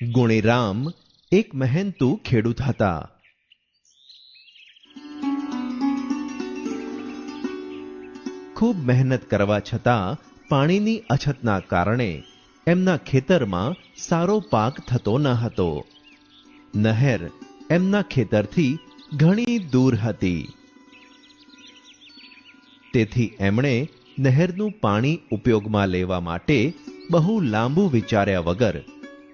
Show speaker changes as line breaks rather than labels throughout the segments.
ગુણીરામ એક મહેનતુ ખેડૂત હતા ખૂબ મહેનત કરવા છતાં પાણીની અછતના કારણે એમના ખેતરમાં સારો પાક થતો ન હતો નહેર એમના ખેતરથી ઘણી દૂર હતી તેથી એમણે નહેરનું પાણી ઉપયોગમાં લેવા માટે બહુ લાંબુ વિચાર્યા વગર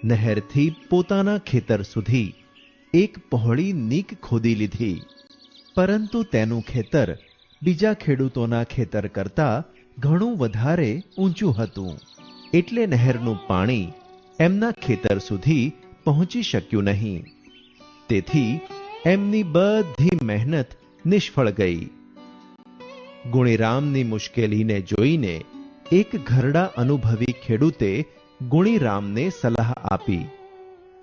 નહેરથી પોતાના ખેતર સુધી એક પહોળી નીક ખોદી લીધી. પરંતુ તેનું ખેતર બીજા ખેડૂતોના ખેતર કરતા ઘણું વધારે ઊંચું હતું. એટલે નહેરનું પાણી એમના ખેતર સુધી પહોંચી શક્યું નહીં. તેથી એમની બધી મહેનત નિષ્ફળ ગઈ. ગુણીરામની મુશ્કેલીને જોઈને એક ઘરડા અનુભવી ખેડૂતે ગુણીરામને સલાહ આપી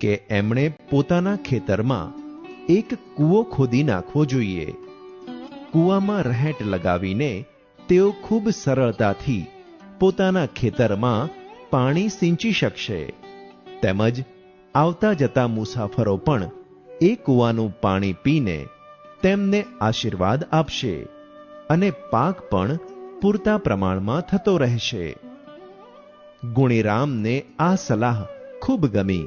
કે એમણે પોતાના ખેતરમાં એક કૂવો ખોદી નાખવો જોઈએ. કૂવામાં રહેટ લગાવીને તેઓ ખૂબ સરળતાથી પોતાના ખેતરમાં પાણી સિંચી શકશે. તેમજ આવતા જતા મુસાફરો પણ એ કૂવાનું પાણી પીને તેમને આશીર્વાદ આપશે અને પાક પણ પૂરતા પ્રમાણમાં થતો રહેશે. ગુણીરામને આ સલાહ ખૂબ ગમી.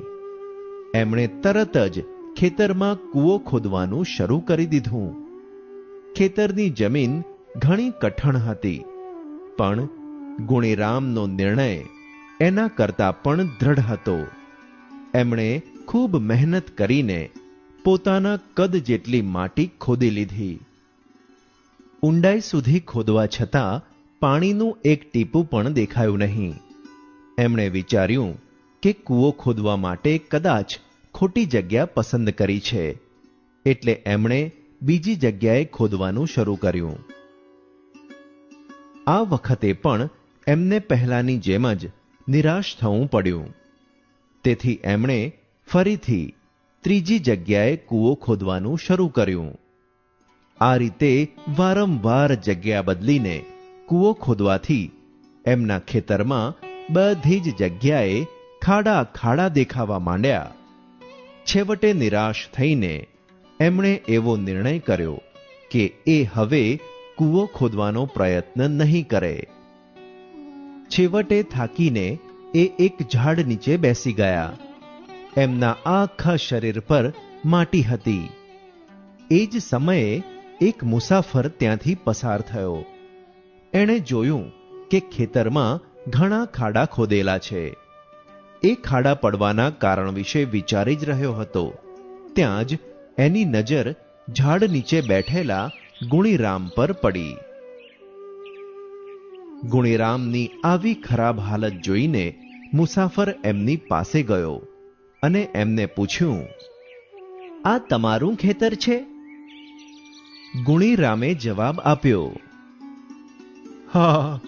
એમણે તરત જ ખેતરમાં કૂવો ખોદવાનું શરૂ કરી દીધું. ખેતરની જમીન ઘણી કઠણ હતી, પણ ગુણીરામનો નિર્ણય એના કરતા પણ દ્રઢ હતો. એમણે ખૂબ મહેનત કરીને પોતાના કદ જેટલી માટી ખોદી લીધી. ઊંડાઈ સુધી ખોદવા છતાં પાણીનું એક ટીપું પણ દેખાયું નહીં. એમણે વિચાર્યું કે કૂવો ખોદવા માટે કદાચ ખોટી જગ્યા પસંદ કરી છે. એટલે એમણે બીજી જગ્યાએ ખોદવાનું શરૂ કર્યું. આ વખતે પણ એમને પહેલાની જેમ જ નિરાશ થવું પડ્યું. તેથી એમણે ફરીથી ત્રીજી જગ્યાએ કૂવો ખોદવાનું શરૂ કર્યું. આ રીતે વારંવાર જગ્યા બદલીને કૂવો ખોદવાથી એમના ખેતરમાં બધી જ જગ્યાએ ખાડા ખાડા દેખાવા માંડ્યા. છેવટે નિરાશ થઈને એમણે એવો નિર્ણય કર્યો કે એ હવે કૂવો ખોદવાનો પ્રયત્ન નહીં કરે. છેવટે થાકીને એ એક ઝાડ નીચે બેસી ગયા. એમના આખા શરીર પર માટી હતી. એ જ સમયે એક મુસાફર ત્યાંથી પસાર થયો. એણે જોયું કે ખેતરમાં ઘણા ખાડા ખોદેલા છે. એ ખાડા પડવાના કારણ વિશે વિચારી જ રહ્યો હતો. ત્યાં જ એની નજર ઝાડ નીચે બેઠેલા ગુણીરામ પર પડી. ગુણીરામની આવી ખરાબ હાલત જોઈને મુસાફર એમની પાસે ગયો અને એમને પૂછ્યું, આ તમારું ખેતર છે? ગુણીરામે જવાબ આપ્યો, હા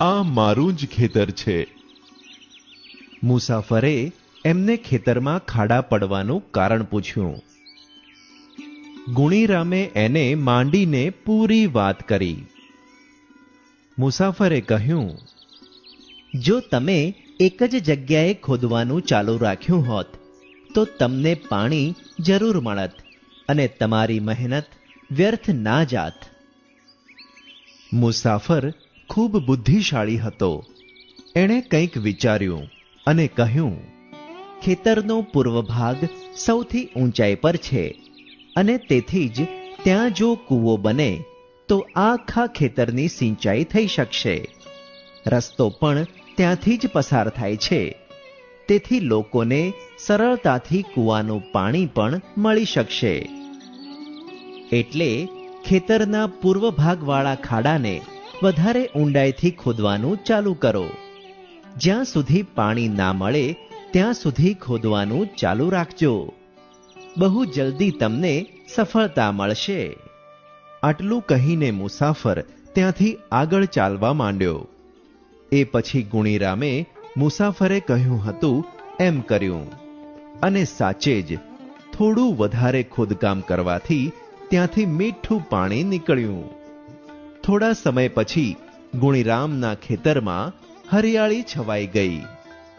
આ મારું જ ખેતર છે. મુસાફરે એમને ખેતરમાં ખાડા પડવાનું કારણ પૂછ્યું. ગુણીરામે એને માંડીને પૂરી વાત કરી. મુસાફરે કહ્યું, જો તમે એક જ જગ્યાએ ખોદવાનું ચાલુ રાખ્યું હોત, તો તમને પાણી જરૂર મળત અને તમારી મહેનત વ્યર્થ ના જાત. મુસાફર ખૂબ બુદ્ધિશાળી હતો. એણે કંઈક વિચાર્યું અને કહ્યું, ખેતરનો પૂર્વ ભાગ સૌથી ઊંચાઈ પર છે અને તેથી જ ત્યાં જો કૂવો બને, તો આખા ખેતરની સિંચાઈ થઈ શકશે. રસ્તો પણ ત્યાંથી જ પસાર થાય છે. તેથી લોકોને સરળતાથી કૂવાનું પાણી પણ મળી શકશે. એટલે ખેતરના પૂર્વ ભાગવાળા ખાડાને વધારે ઊંડાઈથી ખોદવાનું ચાલુ કરો. જ્યાં સુધી પાણી ના મળે, ત્યાં સુધી ખોદવાનું ચાલુ રાખજો. બહુ જલ્દી તમને સફળતા મળશે. આટલું કહીને મુસાફર ત્યાંથી આગળ ચાલવા માંડ્યો. એ પછી ગુણીરામે મુસાફરે કહ્યું હતું, એમ કર્યું. અને સાચે જ થોડું વધારે ખોદકામ કરવાથી ત્યાંથી મીઠું પાણી નીકળ્યું. થોડા સમય પછી ગુણીરામના ખેતરમાં હરિયાળી છવાઈ ગઈ.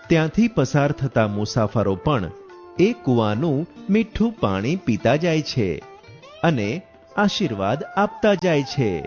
ત્યાંથી પસાર થતા મુસાફરો પણ એ કૂવાનું મીઠું પાણી પીતા જાય છે અને આશીર્વાદ આપતા જાય છે.